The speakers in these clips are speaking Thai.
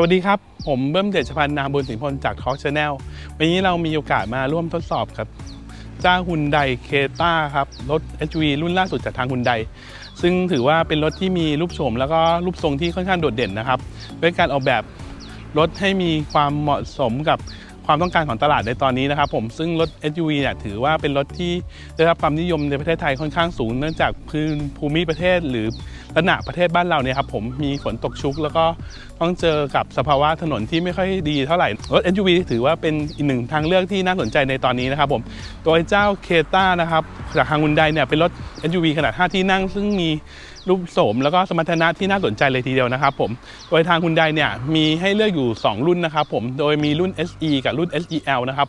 สวัสดีครับ ผมเบิ้มเดชพันธ์นามบุญสิงห์พลจากทอล์กชาแนลวันนี้เรามีโอกาสมาร่วมทดสอบกับเจ้าฮุนไดเคต้าครับ รถ SUV รุ่นล่าสุดจากทางฮุนไดซึ่งถือว่าเป็นรถที่มีรูปโฉมแล้วก็รูปทรงที่ค่อนข้างโดดเด่นนะครับ ด้วยการออกแบบรถให้มีความเหมาะสมกับ ความต้องการของตลาดในตอนนี้นะครับผมซึ่งรถ SUV เนี่ยถือว่าเป็นรถที่ได้รับความนิยมในประเทศไทยค่อนข้างสูง เนื่องจากพื้นภูมิประเทศหรือลักษณะประเทศบ้านเราเนี่ยครับผมมีฝนตกชุก แล้วก็ต้องเจอกับสภาวะถนนที่ไม่ค่อยดีเท่าไหร่ รถ SUV ถือว่าเป็นอีกหนึ่งทางเลือกที่น่าสนใจในตอนนี้นะครับผมโดยเจ้าเคต้านะครับจากทางฮุนไดเนี่ยเป็นรถ SUV ขนาด 5 ที่นั่ง ซึ่งมี รูปโสมแล้วก็สมรรถนะที่น่าสนใจเลยทีเดียวนะครับผม โดยทางฮุนไดเนี่ยมีให้เลือกอยู่ 2 รุ่นนะครับผม โดยมีรุ่น SE กับรุ่น SEL นะครับ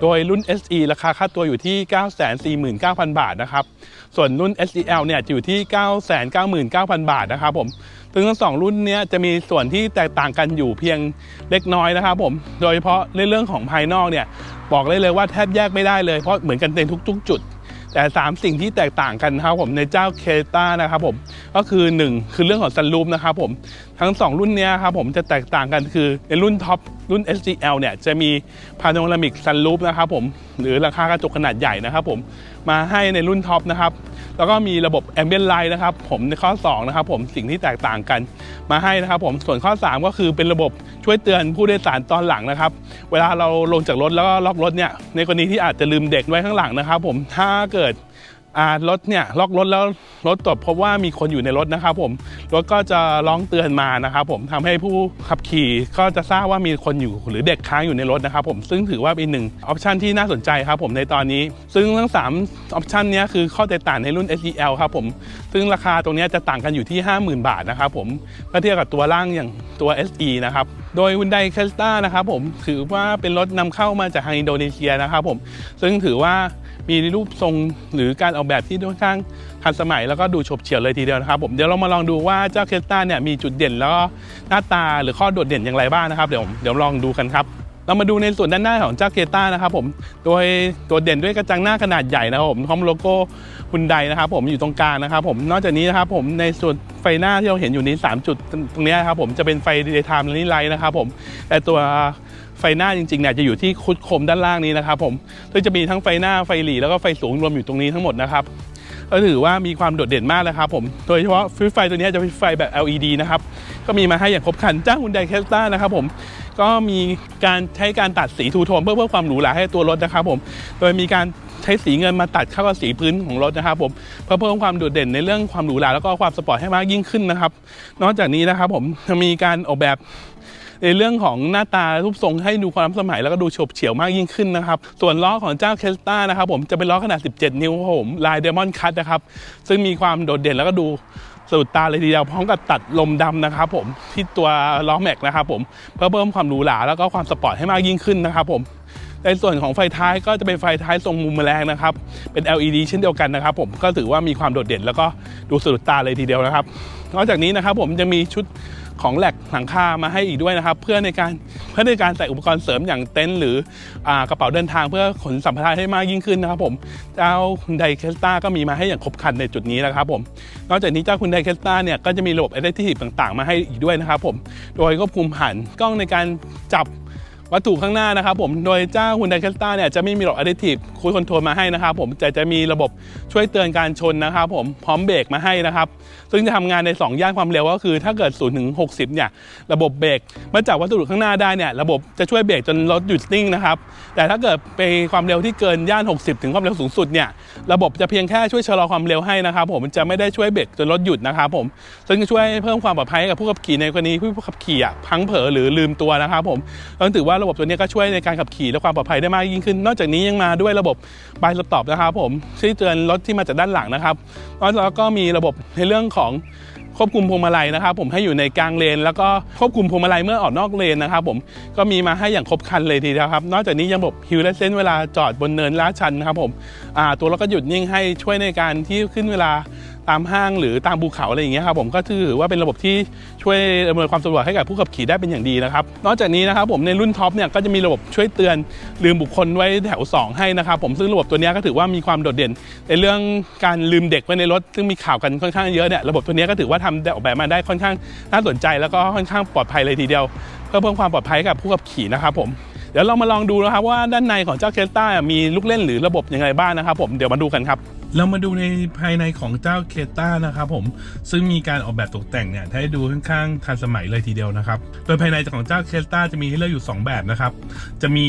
โดยรุ่น SE ราคาค่าตัวอยู่ที่ 949,000 บาทนะครับ ส่วนรุ่น SEL เนี่ยจะอยู่ที่ 999,000 บาทนะครับผม ซึ่งทั้งสองรุ่นนี้จะมีส่วนที่แตกต่างกันอยู่เพียงเล็กน้อยนะครับผม โดยเฉพาะในเรื่องของภายนอกเนี่ยบอกได้เลยว่าแทบแยกไม่ได้เลยเพราะเหมือนกันในทุก ๆ จุด แต่ 3 สิ่งที่แตกต่างกันครับผมในเจ้าเคต้านะครับผมก็คือ 1 คือเรื่องของซันรูปนะครับผมทั้ง 2 รุ่นนี้ครับผมจะแตกต่างกันคือในรุ่นท็อปรุ่น SGL เนี่ยจะมีพาโนรามิกซันรูปนะครับผมหรือราคากระจกขนาดใหญ่นะครับผมมาให้ในรุ่นท็อปนะครับ แล้วก็มีระบบ Ambient Light นะครับผมในข้อ2นะครับผมสิ่งที่แตกต่างกันมาให้นะครับผมส่วนข้อ 3 ก็คือเป็นระบบช่วยเตือนผู้โดยสารตอนหลังนะครับ เวลาเราลงจากรถแล้วก็ล็อกรถเนี่ยในกรณีที่อาจจะลืมเด็กไว้ข้างหลังนะครับ ผมถ้าเกิด รถเนี่ยล็อกรถแล้วรถตรวจพบว่ามีคนอยู่ในรถนะครับผมรถก็จะร้องเตือนมานะครับผมทำให้ผู้ขับขี่ก็จะทราบว่ามีคนอยู่หรือเด็กค้างอยู่ในรถนะครับผมซึ่งถือว่าเป็นหนึ่งออปชันที่น่าสนใจครับผมในตอนนี้ ซึ่งทั้ง3ออปชันนี้คือข้อแตกต่างในรุ่น SEL ครับผมซึ่งราคาตรงนี้จะต่างกันอยู่ที่ 50,000 บาทนะครับผมเมื่อเทียบกับตัวล่างอย่างตัว SE นะครับโดย Hyundai c r e s t a นะครับผมถือว่าเป็นรถนำเข้ามาจากทางอินโดนีเซียนะครับผมซึ่งถือว่า มีรูปทรงหรือการออกแบบที่ค่อนข้างทันสมัยแล้วก็ดูฉบเฉี่ยวเลยทีเดียวนะครับผมเดี๋ยวเรามาลองดูว่าเจ้าเคสต้าเนี่ยมีจุดเด่นแล้วก็หน้าตาหรือข้อโดดเด่นอย่างไรบ้างนะครับเดี๋ยวเดี๋ยวลองดูกันครับเรามาดูในส่วนด้านหน้าของเจ้าเคต้านะครับผม โดยตัวเด่นด้วยกระจังหน้าขนาดใหญ่นะครับผมพร้อมโลโก้ฮุนไดนะครับผมอยู่ตรงกลางนะครับผม นอกจากนี้นะครับผมในส่วนไฟหน้าที่เราเห็นอยู่นี้ 3 จุดตรงนี้ยครับผมจะเป็นไฟ daytime running light นะครับผม แต่ตัว ไฟหน้าจริงๆเนี่ยจะอยู่ที่คุดคมด้านล่างนี้นะครับผมซึ่งจะมีทั้งไฟหน้าไฟหลีแล้วก็ไฟสูงรวมอยู่ตรงนี้ทั้งหมดนะครับก็ถือว่ามีความโดดเด่นมากเลยครับผมโดยเฉพาะฟิวไฟตัวนี้จะเป็นไฟแบบ LED นะครับก็มีมาให้อย่างครบครันจ้างฮุนไดแคสต้านะครับผมก็มีการใช้การตัดสีทูโทนเพื่อเพิ่มความหรูหราให้ตัวรถนะครับผมโดยมีการใช้สีเงินมาตัดเข้ากับสีพื้นของรถนะครับผมเพื่อเพิ่มความโดดเด่นในเรื่องความหรูหราแล้วก็ความสปอร์ตให้มากยิ่งขึ้นนะครับ นอกจากนี้นะครับผมยังมีการออกแบบ ในเรื่องของหน้าตารูปทรงให้ดูความสมัยแล้วก็ดูฉบเฉี่ยวมากยิ่งขึ้นนะครับส่วนล้อของเจ้าเคสตานะครับผมจะเป็นล้อขนาด 17 นิ้วผมลายเดมอนคัตนะครับซึ่งมีความโดดเด่นแล้วก็ดูสะดุดตาเลยทีเดียวพร้อมกับตัดลมดำนะครับผมที่ตัวล้อแม็กนะครับผมเพื่อเพิ่มความหรูหราแล้วก็ความสปอร์ตให้มากยิ่งขึ้นนะครับผมในส่วนของไฟท้ายก็จะเป็นไฟท้ายทรงมุมแมลงนะครับ เป็น LED เช่นเดียวกันนะครับ ผมก็ถือว่ามีความโดดเด่นแล้วก็ดูสะดุดตาเลยทีเดียวนะครับ นอกจากนี้นะครับผมจะมีชุด ของแหลกหลังคามาให้อีกด้วยนะครับ เพื่อในการเพื่อในการใส่อุปกรณ์เสริมอย่างเต็นท์หรืออกระเป๋าเดินทางเพื่อขนสัมภาระให้มากยิ่งขึ้นนะครับผมเจ้าคุณไดเคสตาก็มีมาให้อย่างครบครันในจุดนี้นะครับผมนอกจากนี้เจ้าคุณไดเคสตาเนี่ยก็จะมีระบบ Adaptive ต่าง ๆ มาให้อีกด้วยนะครับผมโดยควบคุมผ่านกล้องในการจับ วัตถุข้างหน้านะครับผมโดยเจ้า Hyundai Cresta เนี่ยจะไม่มีระบบ Adaptive Cruise Control มาให้นะครับผมแต่จะมีระบบช่วยเตือนการชนนะครับผมพร้อมเบรกมาให้นะครับ ซึ่งจะทำงานใน 2 ย่านความเร็วก็คือ ถ้าเกิด0ถึง60 เนี่ย ระบบเบรกมาจากวัสดุข้างหน้าได้เนี่ยระบบจะช่วยเบรกจนรถหยุดนิ่งนะครับแต่ถ้าเกิดไปความเร็วที่เกินย่าน 60 ถึงความเร็วสูงสุดเนี่ยระบบจะเพียงแค่ช่วยชะลอความเร็วให้นะครับผมจะไม่ได้ช่วยเบรกจนรถหยุดนะครับผมซึ่งจะช่วยเพิ่มความปลอดภัยให้กับผู้ขับขี่ในกรณีผู้ขับขี่อะพังเผลอหรือลืมตัวนะครับผมต้องถือว่าระบบตัวนี้ก็ช่วยในการขับขี่และความปลอดภัยได้มากยิ่งขึ้น นอกจากนี้ยังมาด้วยระบบบายสต็อปนะครับผมที่เตือนรถที่มาจากด้านหลังนะครับแล้วก็มีระบบในเรื่องของควบคุมพวงมาลัยนะครับ ผมให้อยู่ในกลางเลน แล้วก็ควบคุมพวงมาลัยเมื่อออกนอกเลนนะครับ ผมก็มีมาให้อย่างครบครันเลยทีเดียวครับ นอกจากนี้ยังระบบฮิลเลสเซนเวลาจอดบนเนินลาดชันนะครับผมตัวรถก็หยุดนิ่งให้ช่วยในการที่ขึ้นเวลา ตามห้างหรือตามภูเขาอะไรอย่างเงี้ยครับผมก็ถือว่าเป็นระบบที่ช่วยอำนวยความสะดวกให้กับผู้ขับขี่ได้เป็นอย่างดีนะครับ นอกจากนี้นะครับผมในรุ่นท็อปเนี่ยก็จะมีระบบช่วยเตือนลืมบุคคลไว้แถว 2 ให้นะครับผมซึ่งระบบตัวนี้ก็ถือว่ามีความโดดเด่น ในเรื่องการลืมเด็กไว้ในรถ ซึ่งมีข่าวกันค่อนข้างเยอะเนี่ยระบบตัวนี้ก็ถือว่าทำออกแบบมาได้ค่อนข้างน่าสนใจ แล้วก็ค่อนข้างปลอดภัยเลยทีเดียวเพื่อเพิ่มความปลอดภัยกับผู้ขับขี่นะครับผมเดี๋ยวเรามาลองดูนะครับว่าด้านในของเจ้าเคสต้ามีลูกเล่นหรือระบบยังไงบ้างนะครับผมเดี๋ยวมาดูกันครับ เรามาดูในภายในของเจ้าเคต้านะครับผมซึ่งมีการออกแบบตกแต่งเนี่ยให้ดูค่อนข้างทันสมัยเลยทีเดียวนะครับ โดยภายในของเจ้าเคต้าจะมีให้เลือกอยู่ 2 แบบนะครับ จะมี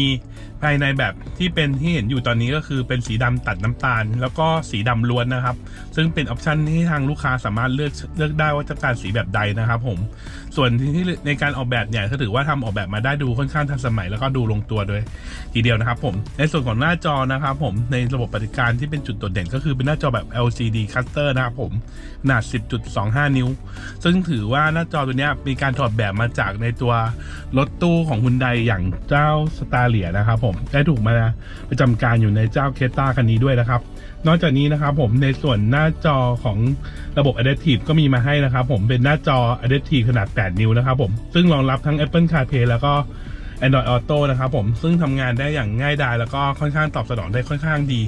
ภายในแบบที่เป็นที่เห็นอยู่ตอนนี้ก็คือเป็นสีดำตัดน้ำตาล แล้วก็สีดำล้วนนะครับ ซึ่งเป็นออปชันที่ทางลูกค้าสามารถเลือกเลือกได้ว่าจะการสีแบบใดนะครับผมส่วนที่ในการออกแบบเนี่ยก็ถือว่าทำออกแบบมาได้ดูค่อนข้างทันสมัย แล้วก็ดูลงตัวโดยทีเดียวนะครับผมในส่วนของหน้าจอนะครับผมในระบบปฏิการที่เป็นจุดโดดเด่นก็คือือเป็นหน้าจอแบบ LCD Cluster นะครับผม ขนาด 10.25 นิ้ว ซึ่งถือว่าหน้าจอตัวนี้มีการถอดแบบมาจากในตัวรถตู้ของคุณไดอย่างเจ้าสตาเลียนะครับผม ได้ถูกมาประจำการอยู่ในเจ้าเคต้าคันนี้ด้วยนะครับ นอกจากนี้นะครับผมในส่วนหน้าจอของระบบ Adaptive ก็มีมาให้นะครับผมเป็นหน้าจอ Adaptive ขนาด 8 นิ้วนะครับผม ซึ่งรองรับทั้ง Apple CarPlay แล้วก็ Android Auto นะครับผมซึ่งทำงานได้อย่างง่ายดายแล้วก็ค่อนข้างตอบสนองได้ค่อนข้างดี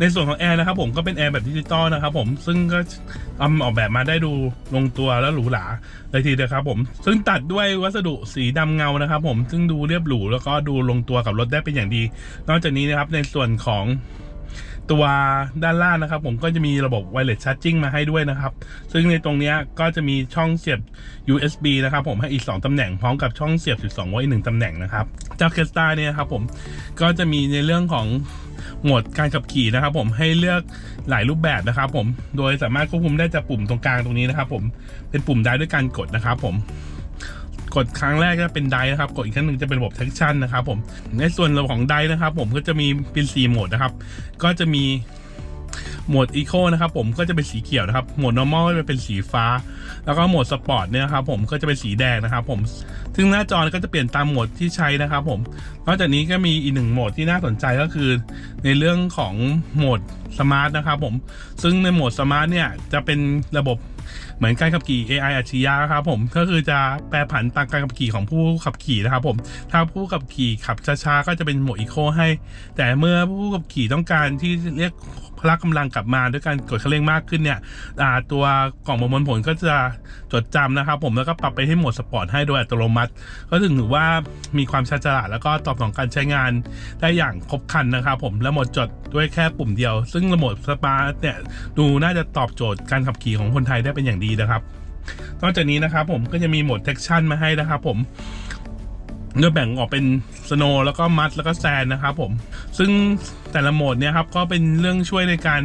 ในส่วนของแอร์นะครับผมก็เป็นแอร์แบบดิจิตอลนะครับผมซึ่งก็ทำออกแบบมาได้ดูลงตัวและหรูหราเลยทีเดียวครับผม ซึ่งตัดด้วยวัสดุสีดำเงานะครับผมซึ่งดูเรียบหรูแล้วก็ดูลงตัวกับรถได้เป็นอย่างดี นอกจากนี้นะครับในส่วนของ ตัวด้านล่างนะครับ ผมก็จะมีระบบ wireless charging มาให้ด้วยนะครับ ซึ่งในตรงนี้ก็จะมีช่องเสียบ USB นะครับ ผมให้อีก 2 ตำแหน่งพร้อมกับช่องเสียบ 12 ไว้อีกหนึ่งตำแหน่งนะครับเจ้าเคสตาเนี่ยครับผมก็จะมีในเรื่องของโหมดการขับขี่นะครับ ผมให้เลือกหลายรูปแบบนะครับ ผมโดยสามารถควบคุมได้จากปุ่มตรงกลางตรงนี้นะครับ ผมเป็นปุ่มได้ด้วยการกดนะครับ ผม กดครั้งแรกก็เป็นไดนะครับ กดอีกครั้งหนึ่งจะเป็นระบบ traction นะครับผม ในส่วนระบบของไดนะครับ ผมก็จะมีเป็นสีโหมดนะครับ ก็จะมีโหมด Eco นะครับผมก็จะเป็นสีเขียวนะครับ โหมด normal ก็จะเป็นสีฟ้า แล้วก็โหมด Sport เนี่ยนะครับผมก็จะเป็นสีแดงนะครับผม ซึ่งหน้าจอก็จะเปลี่ยนตามโหมดที่ใช้นะครับผม นอกจากนี้ก็มีอีกหนึ่งโหมดที่น่าสนใจก็คือ ในเรื่องของโหมดสมาร์ทนะครับผม ซึ่งในโหมดสมาร์ทเนี่ยจะเป็นระบบ เหมือนการขับขี่ AI อัจฉริยะครับผมก็คือจะแปรผันตามการขับขี่ของผู้ขับขี่นะครับผมถ้าผู้ขับขี่ขับช้าๆก็จะเป็นโหมดอีโคให้ แต่เมื่อผู้ขับขี่ต้องการที่เรียกพละกำลังกลับมาด้วยการกดคันเร่งมากขึ้นเนี่ยตัวกล่องประมวลผลก็จะจดจำนะครับผมแล้วก็ปรับไปให้โหมดสปอร์ตให้โดยอัตโนมัติ ก็ถึงถือว่ามีความชาญฉลาดแล้วก็ตอบสนองการใช้งานได้อย่างครบครันนะครับผมและโหมดจดด้วยแค่ปุ่มเดียว ซึ่งระบบสปาร์ตเนี่ยดูน่าจะตอบโจทย์การขับขี่ของคนไทยได้เป็นอย่างดีนะครับ นอกจากนี้นะครับผมก็จะมีโหมด Traction มาให้นะครับผมโดยแบ่งออกเป็น Snow แล้วก็มัดแล้วก็แซนนะครับผม ซึ่งแต่ละโหมดเนี่ยครับก็เป็นเรื่องช่วยในการ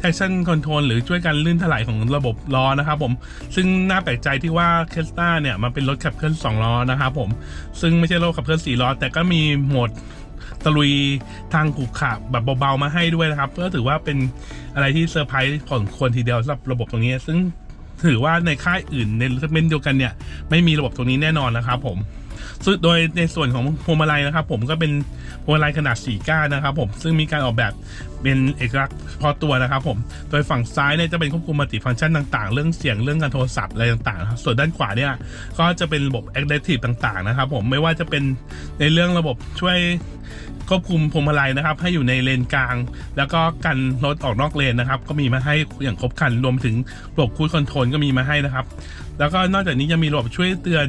traction control หรือช่วยการลื่นถลายของระบบล้อนะครับผม ซึ่งน่าแปลกใจที่ว่า k e s t a เนี่ยมันเป็นรถขับเคลื่อน2ล้อนะครับผม ซึ่งไม่ใช่รถขับเคลื่อน4ล้อ แต่ก็มีโหมดตะลุยทางขรุขะแบบเบาๆมาให้ด้วยนะครับก็ถือว่าเป็นอะไรที่เซอร์ไพรส์พอสมควรทีเดียวสำหรับระบบตรงนี้ ซึ่ง ถือว่าในค่ายอื่นในเซกเมนต์เดียวกันเนี่ย ไม่มีระบบตรงนี้แน่นอนนะครับผมซึ่งโดยในส่วนของพวงมาลัยนะครับ ผมก็เป็นพวงมาลัยขนาด4ก้านนะครับ ผมซึ่งมีการออกแบบเป็นเอกลักษณ์พาะตัวนะครับผมโดยฝั่งซ้ายเนี่ยจะเป็นควบคุมมัลติฟังก์ชันต่างๆ เรื่องเสียงเรื่องการโทรศัพท์อะไรต่างๆ ส่วนด้านขวาเนี่ยก็จะเป็นระบบ Adaptive ต่างๆนะครับ ผมไม่ว่าจะเป็นในเรื่องระบบช่วย ควบคุมพวงมาลัยนะครับ ให้อยู่ในเลนกลาง แล้วก็กันรถออกนอกเลนนะครับ ก็มีมาให้อย่างครบครันรวมถึงระบบคูดคอนโทรลก็มีมาให้นะครับ แล้วก็นอกจากนี้ยังมีระบบช่วยเตือน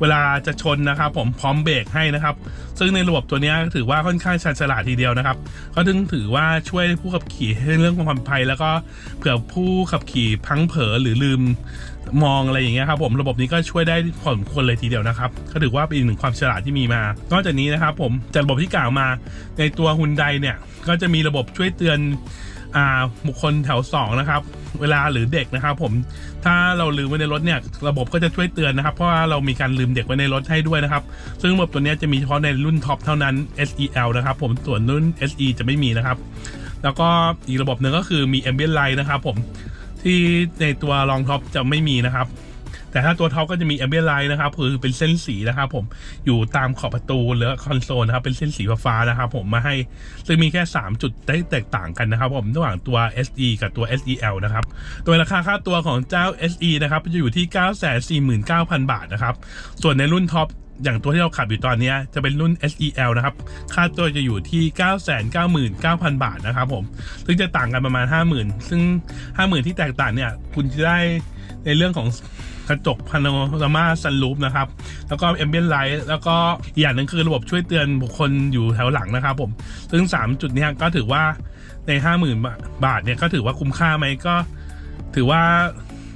เวลาจะชนนะครับ ผมพร้อมเบรกให้นะครับ ซึ่งในระบบตัวนี้ถือว่าค่อนข้างชาญฉลาดทีเดียวนะครับก็ถึงถือว่าช่วยผู้ขับขี่ให้เรื่องความปลอดภัย แล้วก็เผื่อผู้ขับขี่พังเผลอหรือลืมมองอะไรอย่างเงี้ยครับผมระบบนี้ก็ช่วยได้พอสมควรเลยทีเดียวนะครับก็ถือว่าเป็นอีกหนึ่งความฉลาดที่มีมา นอกจากนี้นะครับ ผมจากระบบที่กล่าวมาในตัวฮุนไดเนี่ยก็จะมีระบบช่วยเตือน บุคคลแถว2นะครับ เวลาหรือเด็กนะครับ ผมถ้าเราลืมไว้ในรถเนี่ยระบบก็จะช่วยเตือนนะครับ เพราะว่าเรามีการลืมเด็กไว้ในรถให้ด้วยนะครับ ซึ่งระบบตัวนี้จะมีเฉพาะในรุ่นท็อปเท่านั้น SEL นะครับ ผมส่วนรุ่น SE จะไม่มีนะครับ แล้วก็อีกระบบหนึ่งก็คือมี Ambient Light นะครับ ผมที่ในตัวรองท็อปจะไม่มีนะครับ แต่ถ้าตัวท็อปก็จะมี ambient light นะครับคือเป็นเส้นสีนะครับผมอยู่ตามขอบประตูหรือคอนโซลนะครับเป็นเส้นสีฟ้านะครับผมมาให้ซึ่งมีแค่ 3 จุดได้แตกต่างกันนะครับผมระหว่างตัว SE กับตัว SEL นะครับโดยราคาค่าตัวของเจ้า SE นะครับจะอยู่ที่ 949,000 บาทนะครับส่วนในรุ่นท็อปอย่างตัวที่เราขับอยู่ตอนนี้จะเป็นรุ่น SEL นะครับ ค่าตัวจะอยู่ที่ 999,000 บาทนะครับผม ซึ่งจะต่างกันประมาณ 50,000 ซึ่ง 50,000 ที่แตกต่างเนี่ย คุณจะได้ในเรื่องของ กระจกพาโนรามาซันลูปนะครับ แล้วก็แอมเบียนไลท์แล้วก็อีกอย่างหนึ่งคือระบบช่วยเตือนบุคคลอยู่แถวหลังนะครับผมซึ่ง 3 จุดนี้ก็ถือว่าใน 50,000 บาทเนี่ยก็ถือว่าคุ้มค่าไหมก็ ถือว่า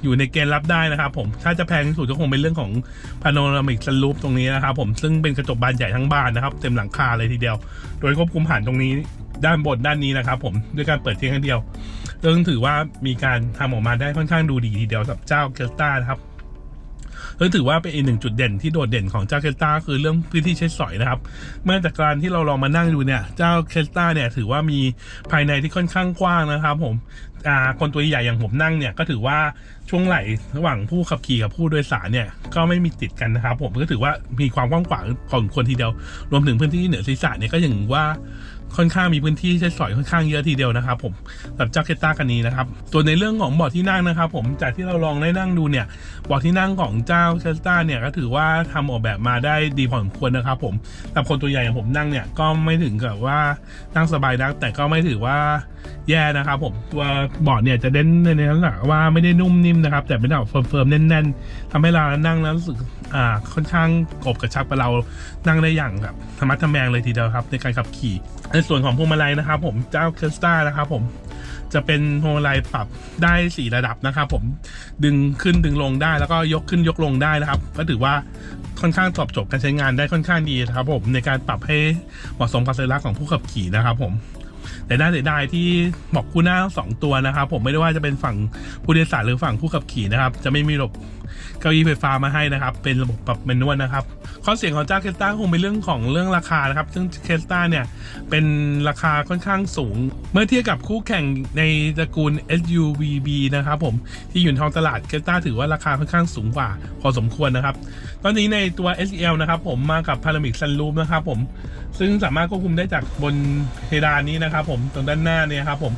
อยู่ในเกณฑ์รับได้นะครับผมถ้าจะแพงที่สุดก็คงเป็นเรื่องของพาโนรามิกซันลูปตรงนี้นะครับผมซึ่งเป็นกระจกบานใหญ่ทั้งบานนะครับ เต็มหลังคาเลยทีเดียว โดยควบคุมผ่านตรงนี้ด้านบนด้านนี้นะครับผมด้วยการเปิดเพียงครั้งเดียวซึ่งถือว่ามีการทำออกมาได้ค่อนข้างดูดีทีเดียวสำหรับเจ้าเกลต้านะครับ ซึ่งถือว่าเป็นอีกหนึ่งจุดเด่นที่โดดเด่นของเจ้าเคสตาคือเรื่องพื้นที่ใช้สอยนะครับ เมื่อจากการที่เราลองมานั่งดูเนี่ย เจ้าเคสตาเนี่ยถือว่ามีภายในที่ค่อนข้างกว้างนะครับผมคนตัวใหญ่อย่างผมนั่งเนี่ยก็ถือว่าช่วงไหลระหว่างผู้ขับขี่กับผู้โดยสารเนี่ยก็ไม่มีติดกันนะครับ ผมก็ถือว่ามีความกว้างขวางของคนทีเดียว รวมถึงพื้นที่เหนือศีรษะเนี่ยก็อย่างว่า ค่อนข้างมีพื้นที่ใช้สอยค่อนข้างเยอะทีเดียวนะครับ ผมสำหรับเจ้าเคต้าคันนี้นะครับส่วนในเรื่องของเบาะที่นั่งนะครับ ผมจากที่เราลองได้นั่งดูเนี่ยเบาะที่นั่งของเจ้าเคต้าเนี่ยก็ถือว่าทำออกแบบมาได้ดีพอสมควรนะครับ ผมสำหรับคนตัวใหญ่อย่างผมนั่งเนี่ยก็ไม่ถึงกับว่านั่งสบายนักแต่ก็ไม่ถือว่าแย่นะครับ ผมตัวเบาะเนี่ยจะเด่นในลักษณะว่าไม่ได้นุ่มนิ่มนะครับ แต่เป็นแบบเฟิร์มๆแน่น ๆทำให้เรานั่งแล้วรู้สึกอ่าค่อนข้างกบกระชับกับเรานั่งได้อย่างแบบธรรมะทแมงเลยทีเดียวครับ ในการขับขี่ในส่วนของพวงมาลัยนะครับ ผมเจ้าเคสตานะครับ ผมจะเป็นพวงมาลัยปรับได้สี่ระดับนะครับ ผมดึงขึ้นดึงลงได้แล้วก็ยกขึ้นยกลงได้นะครับ ก็ถือว่าค่อนข้างตอบโจทย์การใช้งานได้ค่อนข้างดีนะครับ ผมในการปรับให้เหมาะสมกับสัญลักษณ์ของผู้ขับขี่นะครับ ผม แต่น่าเสียดายที่บอกคู่หน้าทั้งสองตัวนะครับ ผมไม่ได้ว่าจะเป็นฝั่งผู้โดยสารหรือฝั่งผู้ขับขี่นะครับ จะไม่มีระบบเก้าอี้ไฟฟ้ามาให้นะครับ เป็นระบบปรับเมนวลนะครับ ข้อเสียงของเจ้าเคสตาคงเป็นเรื่องของเรื่องราคานะครับ ซึ่งเคสตาเนี่ยเป็นราคาค่อนข้างสูง เมื่อเทียบกับคู่แข่งในตระกูล SUVB นะครับผมที่อยู่ในท้องตลาดเคสตาถือว่าราคาค่อนข้างสูงกว่า พอสมควรนะครับ ตอนนี้ในตัว SEL นะครับผมมากับ Panoramic Sunroof นะครับผมซึ่งสามารถควบคุมได้จากบนเพดานนี้นะครับผมตรงด้านหน้าเนี่ยครับผม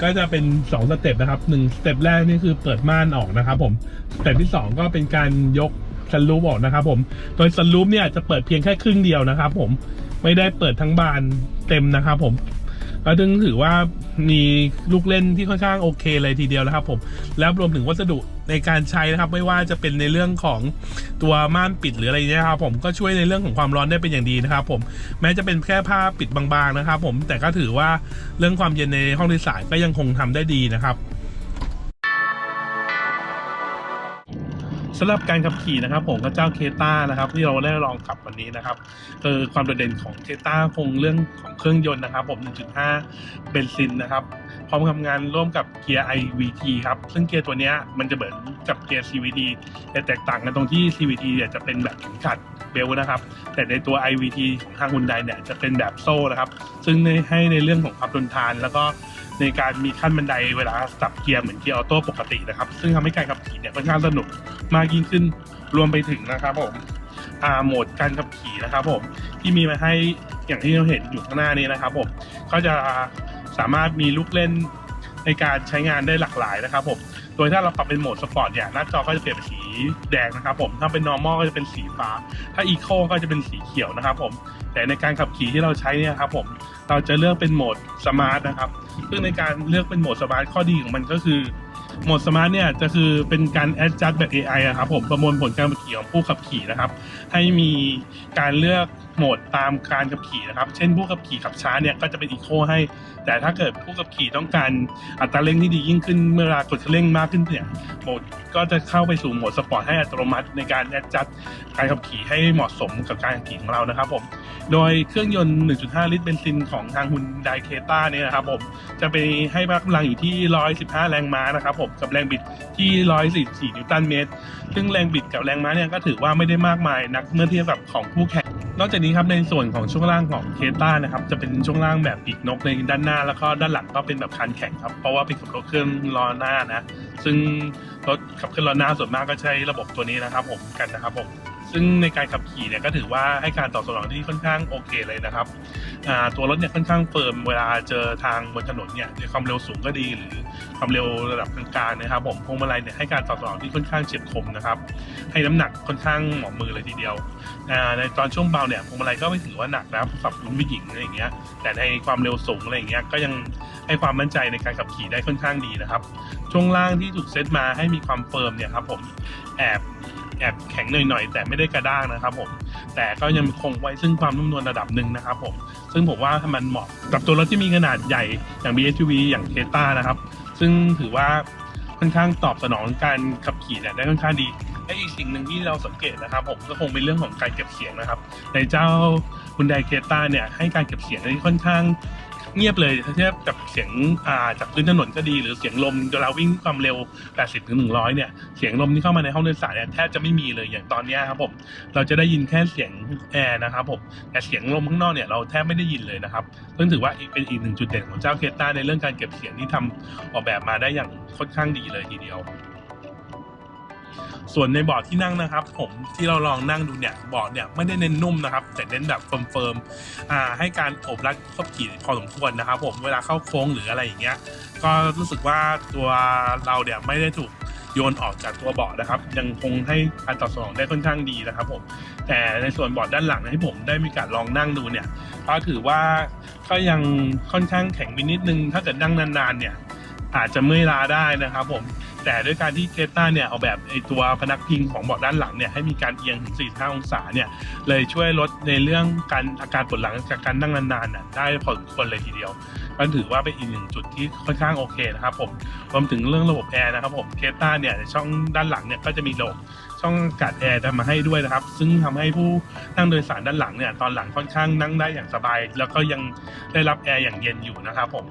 ก็จะเป็น 2 สเต็ปนะครับหนึ่งสเต็ปแรกนี่คือเปิดม่านออกนะครับผมสเต็ปที่ 2 ก็เป็นการยกซันรูปออกนะครับผมโดยซันรูปเนี่ยจะเปิดเพียงแค่ครึ่งเดียวนะครับผมไม่ได้เปิดทั้งบานเต็มนะครับผม ก็ถึงถือว่ามีลูกเล่นที่ค่อนข้างโอเคเลยทีเดียวนะครับผมแล้วรวมถึงวัสดุในการใช้นะครับ ไม่ว่าจะเป็นในเรื่องของตัวม่านปิดหรืออะไรเนี่ยครับผมก็ช่วยในเรื่องของความร้อนได้เป็นอย่างดีนะครับผมแม้จะเป็นแค่ผ้าปิดบางๆนะครับ ผมแต่ก็ถือว่าเรื่องความเย็นในห้องโดยสารก็ยังคงทำได้ดีนะครับ สำหรับการขับขี่นะครับ ผมก็เจ้าเคต้านะครับ ที่เราได้ลองขับวันนี้นะครับเออความโดดเด่นของเคต้าคงเรื่องของเครื่องยนต์นะครับ ผม 1.5 เบนซินนะครับ พร้อมทำงานร่วมกับเกียร์ IVT ครับ ซึ่งเกียร์ตัวนี้มันจะเหมือนกับเกียร์ CVT แต่แตกต่างกันตรงที่ CVT เนี่ยจะเป็นแบบเข็มขัดเบลต์นะครับ แต่ในตัว IVT ทางฮุนไดเนี่ยจะเป็นแบบโซ่นะครับ ซึ่งให้ในเรื่องของความทนทานแล้วก็ในการมีขั้นบันไดเวลาสับเกียร์เหมือนเกียร์ออโต้ปกตินะครับ ซึ่งทำให้การขับขี่เนี่ยค่อนข้างสนุกมากยิ่งขึ้นรวมไปถึงนะครับผมอาโหมดการขับขี่นะครับผมที่มีมาให้อย่างที่เราเห็นอยู่ข้างหน้านี้นะครับผมก็จะ สามารถมีลูกเล่นในการใช้งานได้หลากหลายนะครับผม โดยถ้าเราปรับเป็นโหมดสปอร์ตเนี่ยหน้าจอก็จะเปลี่ยนเป็นสีแดงนะครับผม ถ้าเป็น normal ก็จะเป็นสีฟ้า ถ้า eco ก็จะเป็นสีเขียวนะครับผม แต่ในการขับขี่ที่เราใช้เนี่ยครับผม เราจะเลือกเป็นโหมดสมาร์ทนะครับ ซึ่งในการเลือกเป็นโหมดสมาร์ทข้อดีของมันก็คือโหมดสมาร์ทเนี่ยจะคือเป็นการ adjust แบบ AI อะครับผมประมวลผลการขับขี่ของผู้ขับขี่นะครับ ให้มีการเลือก โหมดตามการขับขี่นะครับ เช่นผู้ขับขี่ขับช้าเนี่ยก็จะเป็นอีโคให้ แต่ถ้าเกิดผู้ขับขี่ต้องการอัตราเร่งที่ดียิ่งขึ้นเมื่อเวลากดเร่งมากขึ้นเนี่ยโหมดก็จะเข้าไปสู่โหมดสปอร์ตให้อัตโนมัติในการ adjust การขับขี่ให้เหมาะสมกับการขับขี่ของเรานะครับผมโดยเครื่องยนต์ 1.5 ลิตรเบนซินของทางฮุนไดเคต้าเนี่ยนะครับผมจะไปให้พละกำลังอยู่ที่ 115 แรงม้านะครับผมกับแรงบิดที่ 144 นิวตันเมตร ซึ่งแรงบิดกับแรงม้าเนี่ยก็ถือว่าไม่ได้มากมายนักเมื่อเทียบกับของคู่แข่ง นอกจากนี้ครับในส่วนของช่วงล่างของเคต้านะครับจะเป็นช่วงล่างแบบปีกนกในด้านหน้า แล้วก็ด้านหลังก็เป็นแบบคันแข็งครับเพราะว่าเป็นขับรถเครื่องล้อหน้านะซึ่งรถขับเคลื่อนล้อหน้าส่วนมากก็ใช้ระบบตัวนี้นะครับผมกันนะครับผม ซึ่งในการขับขี่เนี่ยก็ถือว่าให้การตอบสนองที่ค่อนข้างโอเคเลยนะครับตัวรถเนี่ยค่อนข้างเฟิร์มเวลาเจอทางบนถนนเนี่ยในความเร็วสูงก็ดี หรือความเร็วระดับกลางๆนะครับผมพวงมาลัยเนี่ยให้การตอบสนองที่ค่อนข้างเฉียบคมนะครับให้น้ำหนักค่อนข้างเหมาะมือเลยทีเดียวในตอนช่วงเบาเนี่ยพวงมาลัยก็ไม่ถือว่าหนักนะสำหรับคุณผู้หญิงอะไรอย่างเงี้ยแต่ในความเร็วสูงอะไรอย่างเงี้ยก็ยังให้ความมั่นใจในการขับขี่ได้ค่อนข้างดีนะครับช่วงล่างที่ถูกเซตมาให้มีความเฟิร์มเนี่ยครับผมแอบ แอบแข็งหน่อยๆแต่ไม่ได้กระด้างนะครับผมแต่ก็ยังคงไว้ซึ่งความนุ่มนวลระดับหนึ่งนะครับผมซึ่งผมว่ามันเหมาะกับตัวรถที่มีขนาดใหญ่อย่าง BSUV อย่างเคต้านะครับ ซึ่งถือว่าค่อนข้างตอบสนองการขับขี่เนี่ยได้ค่อนข้างดีและอีกสิ่งหนึ่งที่เราสังเกตนะครับ ผมก็คงเป็นเรื่องของการเก็บเสียงนะครับ ในเจ้าคุณไดเคต้าเนี่ยให้การเก็บเสียงที่ค่อนข้าง เงียบเลยถ้าเทียบกับเสียงอ่าจากพื้นถนนก็ดี หรือเสียงลมเวลาวิ่งความเร็ว 80ถึง100 เนี่ย เสียงลมที่เข้ามาในห้องโดยสารเนี่ยแทบจะไม่มีเลยอย่างตอนนี้ครับผมเราจะได้ยินแค่เสียงแอร์นะครับผมแต่เสียงลมข้างนอกเนี่ยเราแทบไม่ได้ยินเลยนะครับซึ่งถือว่าเป็นอีกหนึ่งจุดเด่นของเจ้าเคต้าในเรื่องการเก็บเสียงที่ทำออกแบบมาได้อย่างค่อนข้างดีเลยทีเดียว ส่วนในเบาะที่นั่งนะครับ ผมที่เราลองนั่งดูเนี่ยเบาะเนี่ยไม่ได้เน้นนุ่มนะครับ แต่เน้นแบบเฟิร์มๆอ่าให้การโอบรัดขับขี่พอสมควรนะครับ ผมเวลาเข้าโค้งหรืออะไรอย่างเงี้ยก็รู้สึกว่าตัวเราเนี่ยไม่ได้ถูกโยนออกจากตัวเบาะนะครับ ยังคงให้การตอบสนองได้ค่อนข้างดีนะครับผมแต่ในส่วนเบาะด้านหลังที่ผมได้มีการลองนั่งดูเนี่ยก็ถือว่าก็ยังค่อนข้างแข็งไปนิดนึง ถ้าเกิดนั่งนานๆเนี่ยอาจจะเมื่อยล้าได้นะครับผม แต่ด้วยการที่เคต้าเนี่ยเอาแบบไอตัวพนักพิงของเบาะด้านหลังเนี่ยให้มีการเอียงถึง 45 องศาเนี่ยเลยช่วยลดในเรื่องการอาการปวดหลังจากการนั่งนานๆน่ะได้พอสมควรเลยทีเดียวก็ถือว่าเป็นอีกหนึ่งจุดที่ค่อนข้างโอเคนะครับผมรวมถึงเรื่องระบบแอร์นะครับผมเคต้าเนี่ยช่องด้านหลังเนี่ยก็จะมีระบบช่องอากาศแอร์มาให้ด้วยนะครับ ซึ่งทำให้ผู้นั่งโดยสารด้านหลังเนี่ยตอนหลังค่อนข้างนั่งได้อย่างสบาย แล้วก็ยังได้รับแอร์อย่างเย็นอยู่นะครับผม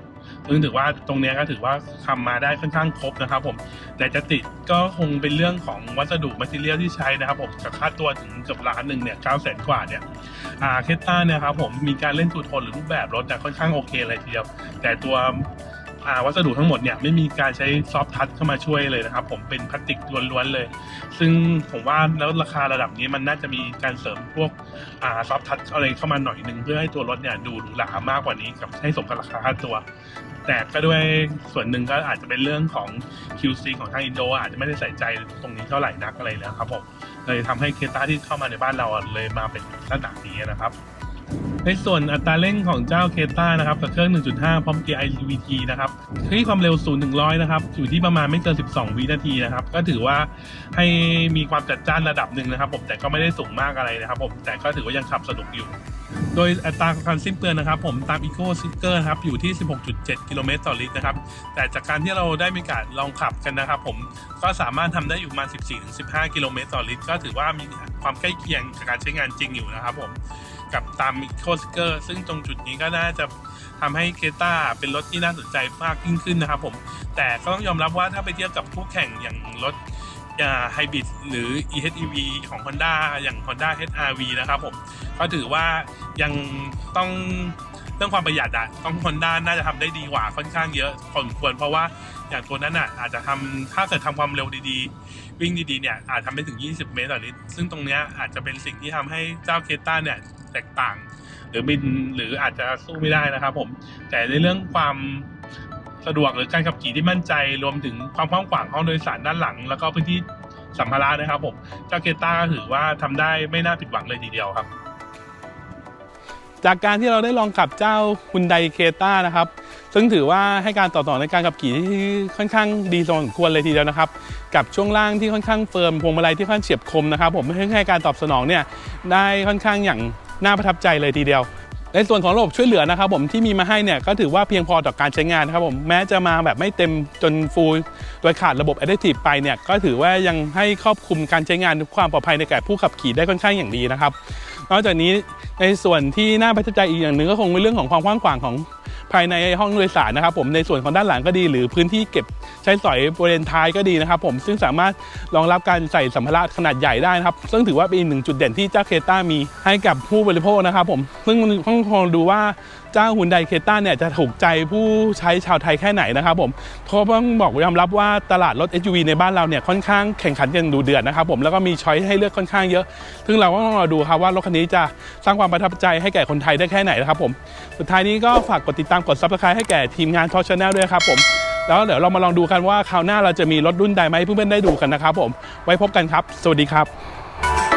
ซึ่งถือว่าตรงนี้ก็ถือว่าทำมาได้ค่อนข้างครบนะครับ ผมแต่จะติดก็คงเป็นเรื่องของวัสดุมาทีเรียลที่ใช้นะครับผมกับค่าตัวถึงเกือบล้านหนึ่งเนี่ยเก้าแสนกว่าเนี่ยอ่าเคสต้าเนี่ยครับผมมีการเล่นทูโทนหรือรูปแบบรถเนี่ยค่อนข้างโอเคเลยทีเดียว แต่ตัววัสดุทั้งหมดเนี่ยไม่มีการใช้ซอฟทัชเข้ามาช่วยเลยนะครับ ผมเป็นพลาสติกล้วนๆเลย ซึ่งผมว่าแล้วราคาระดับนี้มันน่าจะมีการเสริมพวกอาซอฟทัชอะไรเข้ามาหน่อยหนึ่งเพื่อให้ตัวรถเนี่ยดูหรูหรามากกว่านี้กับให้สมกับราคาตัว แต่ก็ด้วยส่วนหนึ่งก็อาจจะเป็นเรื่องของ QC ของทางอินโดอาจจะไม่ได้ใส่ใจตรงนี้เท่าไหร่นักอะไรนะครับผมเลยทำให้เคต้าที่เข้ามาในบ้านเราเลยมาเป็นลักษณะนี้นะครับ ในส่วนอัตราเร่งของเจ้าเคต้านะครับกับเครื่อง 1.5 พร้อมเกียร์ IVT นะครับที่ความเร็ว 0 ถึง 100 นะครับ อยู่ที่ประมาณไม่เกิน 12 วินาทีนะครับ ก็ถือว่าให้มีความจัดจ้านระดับหนึ่งนะครับผม แต่ก็ไม่ได้สูงมากอะไรนะครับผม แต่ก็ถือว่ายังขับสนุกอยู่ โดยอัตราการสิ้นเปลืองนะครับ ผมตาม Eco s i c k e r ครับ อยู่ที่ 16.7 กิโลเมตรต่อลิตรนะครับ แต่จากการที่เราได้มีการลองขับกันนะครับ ผม ก็สามารถทำได้อยู่ประมาณ 14-15 กิโลเมตรต่อลิตร ก็ถือว่ามีความใกล้เคียงกับการใช้งานจริงอยู่นะครับผม กับตาม Eco s i c k e r ซึ่งตรงจุดนี้ก็น่าจะทำให้เคต้าเป็นรถที่น่าสนใจมากยิ่งขึ้นนะครับผม แต่ก็ต้องยอมรับว่าถ้าไปเทียบกับคู่แข่งอย่างรถไฮบริดหรือ EHEV ของ Honda อย่าง Honda HR-V นะครับผม ก็ถือว่ายังต้องเรื่องความประหยัดอะต้อง Honda น่าจะทำได้ดีกว่าค่อนข้างเยอะพอสมควร เพราะว่าอย่างตัวนั้นอะอาจจะทำถ้าเกิดทำความเร็วดีๆ วิ่งดีๆเนี่ยอาจทำไปถึง 20 เมตรต่อลิตรซึ่งตรงเนี้ยอาจจะเป็นสิ่งที่ทำให้เจ้าเคต้าเนี่ย ตกต่าง หรือบินหรืออาจจะสู้ไม่ได้นะครับผมแต่ในเรื่องความสะดวกหรือการขับขี่ที่มั่นใจรวมถึงความกว้างขวางห้องโดยสารด้านหลัง แล้วก็พื้นที่สัมภาระนะครับผมเจ้าเคต้าก็ถือว่าทำได้ไม่น่าผิดหวังเลยทีเดียวครับ จากการที่เราได้ลองขับเจ้าคุณไดเคต้านะครับ ซึ่งถือว่าให้การต่อต่อในการขับขี่ที่ค่อนข้างดีสมควรเลยทีเดียวนะครับ กับช่วงล่างที่ค่อนข้างเฟิร์มพวงมาลัยที่ค่อนข้างเฉียบคมนะครับ ผมให้การตอบสนองเนี่ยได้ค่อนข้างอย่าง น่าประทับใจเลยทีเดียว ในส่วนของระบบช่วยเหลือนะครับผมที่มีมาให้เนี่ยก็ถือว่าเพียงพอต่อการใช้งานนะครับผมแม้จะมาแบบไม่เต็มจนฟูลโดยขาดระบบ Adaptive ไปเนี่ยก็ถือว่ายังให้ครอบคลุมการใช้งานความปลอดภัยในแก่ผู้ขับขี่ได้ค่อนข้างอย่างดีนะครับนอกจากนี้ในส่วนที่น่าประทับใจอีกอย่างหนึ่งก็คงเป็นเรื่องของความกว้างขวางของ ภายในห้องโดยสารนะครับผมในส่วนของด้านหลังก็ดี หรือพื้นที่เก็บใช้สอยบริเวณท้ายก็ดีนะครับผมซึ่งสามารถรองรับการใส่สัมภาระขนาดใหญ่ได้นะครับซึ่งถือว่าเป็นอีกหนึ่งจุดเด่นที่เจ้าเคต้ามีให้กับผู้บริโภคนะครับผมซึ่งต้องลองดูว่า เจ้าฮุนไดเคต้าเนี่ยจะถูกใจผู้ใช้ชาวไทยแค่ไหนนะครับผมเพราะต้องบอกยอมรับว่าตลาดรถ SUV ในบ้านเราเนี่ยค่อนข้างแข่งขันกันดูเดือดนะครับผมแล้วก็มีช้อยให้เลือกค่อนข้างเยอะ ซึ่งเราก็ต้องรอดูครับว่ารถคันนี้จะสร้างความประทับใจให้แก่คนไทยได้แค่ไหนนะครับผมสุดท้ายนี้ก็ฝากกดติดตามกด subscribe ให้แก่ทีมงานทอชแนลด้วยครับผมแล้วเดี๋ยวเรามาลองดูกันว่าคราวหน้าเราจะมีรถรุ่นใดไหมเพื่อนๆได้ดูกันนะครับผม ไว้พบกันครับ สวัสดีครับ